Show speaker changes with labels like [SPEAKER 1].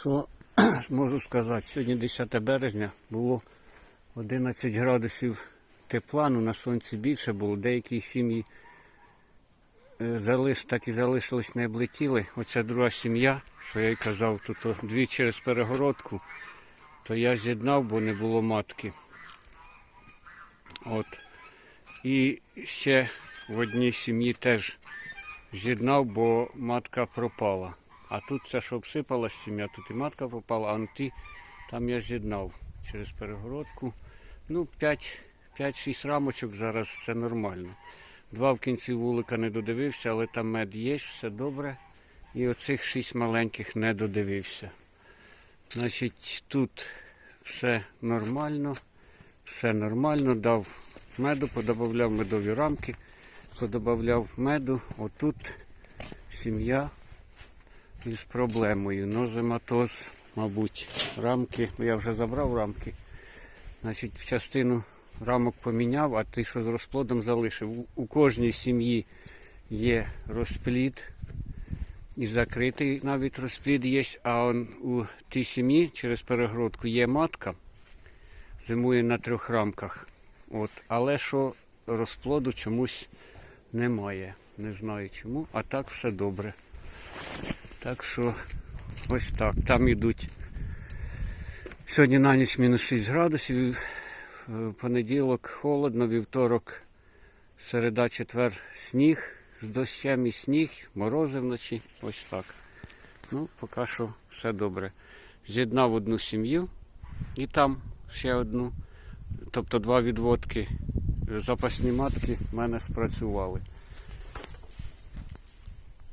[SPEAKER 1] Що можу сказати, сьогодні 10 березня було 11 градусів тепла, ну на сонці більше було. Деякі сім'ї е, залиш, так і залишились, не облетіли. Оця друга сім'я, що я й казав, тут дві через перегородку, то я з'єднав, бо не було матки. От. І ще в одній сім'ї теж з'єднав, бо матка пропала. А тут це, що обсипалась сім'я, тут і матка пропала, а ті там я з'єднав через перегородку. Ну, 5-6 рамочок зараз це нормально. Два в кінці вулика не додивився, але там мед є, все добре. І оцих 6 маленьких не додивився. Значить, тут все нормально, все нормально, дав меду, подобавляв медові рамки, подобавляв меду. Отут сім'я із проблемою. Нозематоз, мабуть, рамки. Я вже забрав рамки. Значить, частину рамок поміняв, а ті, що з розплодом залишив. У кожній сім'ї є розплід. І закритий навіть розплід є, а он у тій сім'ї через перегородку є матка, зимує на трьох рамках. От. Але що розплоду чомусь немає. Не знаю чому, а так все добре. Так що ось так. Там йдуть. Сьогодні на ніч мінус 6 градусів. В понеділок холодно, вівторок, середа, четвер сніг з дощем і сніг, морози вночі. Ось так. Ну, поки що все добре. З'єднав одну сім'ю і там ще одну. Тобто два відводки. Запасні матки в мене спрацювали.